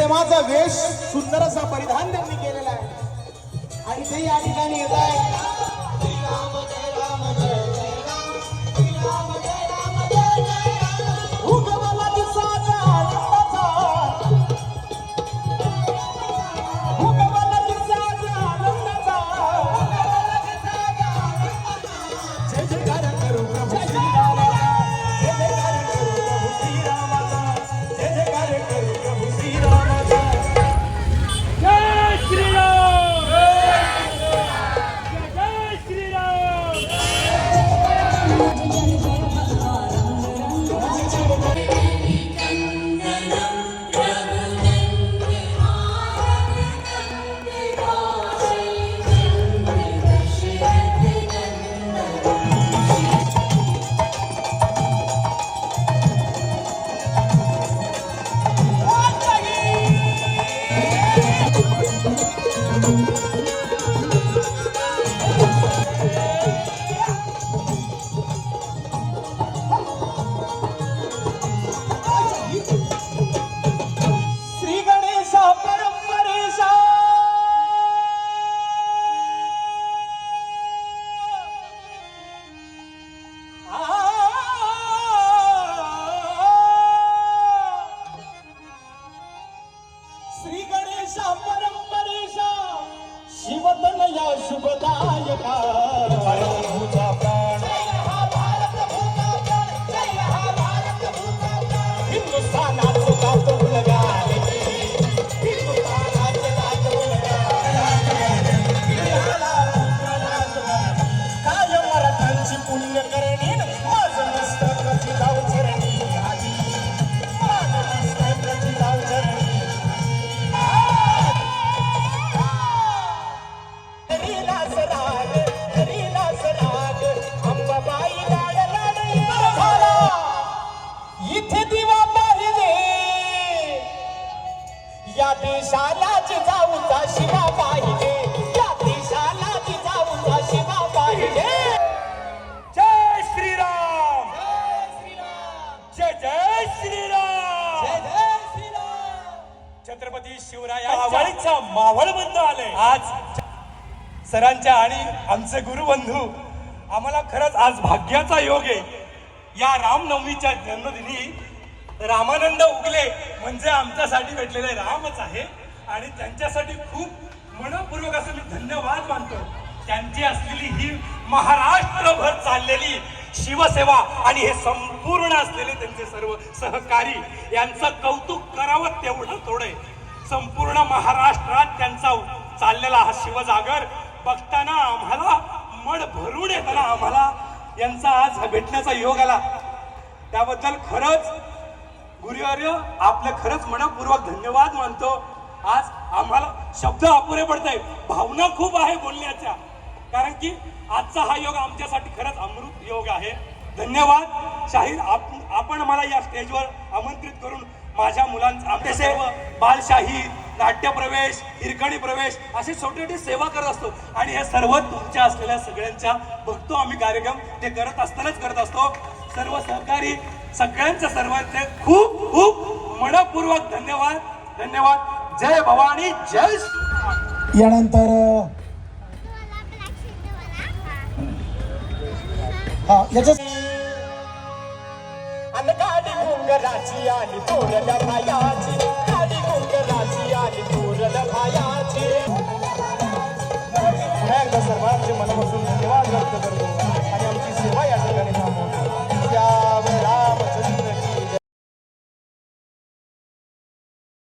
प्रेमाचा वेश सुंदर असा परिधान त्यांनी केलेला आहे. आणि ते या ठिकाणी येत आहे श्री गणेशा परंपरेशा शिवतनया शुभदायका मावळीचा मावळ बंद आले आज सरांच्या आणि आमचे गुरुबंधू आम्हाला खरंच आज भाग्याचा योग आहे. या रामनवमीच्या जन्मदिनी रामानंद उगले म्हणजे आमच्यासाठी भेटलेले रामच आहे. आणि त्यांच्यासाठी खूप मनपूर्वक असं मी धन्यवाद मानतो. त्यांची असलेली ही महाराष्ट्रभर चाललेली शिवसेवा आणि हे संपूर्ण असलेले त्यांचे सर्व सहकारी यांचं कौतुक करावं तेवढं थोडं संपूर्ण महाराष्ट्रात त्यांचा चाललेला हा शिवजागर बघताना आम्हाला मन भरून येताना आम्हाला यांचा आज भेटण्याचा योग आला. त्याबद्दल खरंच गुरुवार्य आपलं खरंच मनपूर्वक धन्यवाद मानतो. आज आम्हाला शब्द अपुरे पडत आहे भावना खूप आहे बोलण्याच्या. कारण की आजचा हा योग आमच्यासाठी खरंच अमृत योग आहे. धन्यवाद. शाहीर आप- आपण मला या स्टेजवर आमंत्रित करून माझ्या मुलांचा आमचे सर्व बालशाही नाट्य प्रवेश हिरकणी प्रवेश असे छोटे छोटे सेवा करत असतो. आणि हे सर्व तुमच्या असलेल्या सगळ्यांच्या बघतो आम्ही कार्यक्रम ते करत असतानाच करत असतो. सर्व सहकारी सगळ्यांच्या सर्वांचे खूप खूप मनपूर्वक धन्यवाद. धन्यवाद. जय भवानी जय यानंतर हा याच्या 鸡呀、你不人让他呀鸡。